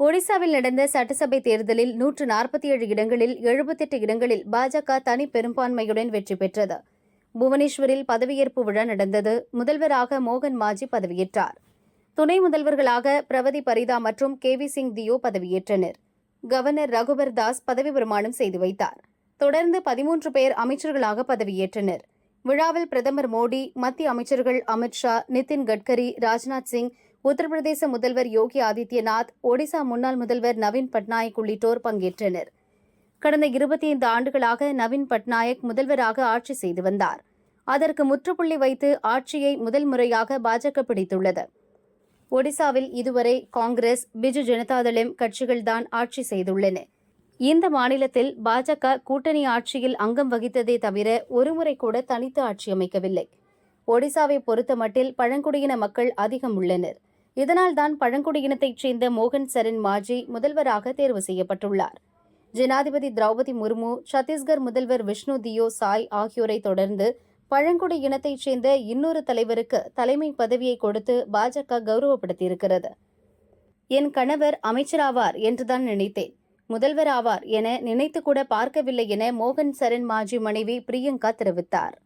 ஒடிசாவில் நடந்த சட்டசபை தேர்தலில் நூற்று நாற்பத்தி ஏழு இடங்களில் எழுபத்தெட்டு இடங்களில் பாஜக தனி பெரும்பான்மையுடன் வெற்றி பெற்றது. புவனேஸ்வரில் பதவியேற்பு விழா நடந்தது. முதல்வராக மோகன் மாஜி பதவியேற்றார். துணை முதல்வர்களாக பிரவதி பரிதா மற்றும் கே வி சிங் தியோ பதவியேற்றனர். கவர்னர் ரகுபர் தாஸ் பதவி பிரமாணம் செய்து வைத்தார். தொடர்ந்து பதிமூன்று பேர் அமைச்சர்களாக பதவியேற்றனர். விழாவில் பிரதமர் மோடி மத்திய அமைச்சர்கள் அமித்ஷா நிதின் கட்கரி ராஜ்நாத் சிங் உத்தரப்பிரதேச முதல்வர் யோகி ஆதித்யநாத் ஒடிசா முன்னாள் முதல்வர் நவீன் பட்நாயக் உள்ளிட்டோர் பங்கேற்றனர். கடந்த இருபத்தி ஐந்து ஆண்டுகளாக நவீன் பட்நாயக் முதல்வராக ஆட்சி செய்து வந்தார். அதற்கு முற்றுப்புள்ளி வைத்து ஆட்சியை முதல் முறையாக பாஜக பிடித்துள்ளது. ஒடிசாவில் இதுவரை காங்கிரஸ் பிஜு ஜனதாதளம் கட்சிகள்தான் ஆட்சி செய்துள்ளன. இந்த மாநிலத்தில் பாஜக கூட்டணி ஆட்சியில் அங்கம் வகித்ததே தவிர ஒருமுறை கூட தனித்து ஆட்சி அமைக்கவில்லை. ஒடிசாவை பொறுத்தமட்டில் பழங்குடியின மக்கள் அதிகம் உள்ளனர். இதனால்தான் பழங்குடியினத்தைச் சேர்ந்த மோகன் சரண் மாஜி முதல்வராக தேர்வு செய்யப்பட்டுள்ளார். ஜனாதிபதி திரௌபதி முர்மு சத்தீஸ்கர் முதல்வர் விஷ்ணு தியோ சாய் ஆகியோரை தொடர்ந்து பழங்குடி இனத்தைச் சேர்ந்த இன்னொரு தலைவருக்கு தலைமை பதவியை கொடுத்து பாஜக கௌரவப்படுத்தியிருக்கிறது. என் கணவர் அமைச்சராவார் என்றுதான் நினைத்தேன். முதல்வர் ஆவார் என நினைத்து கூட பார்க்கவில்லை என மோகன் சரண் மாஜி மனைவி பிரியங்கா தெரிவித்தார்.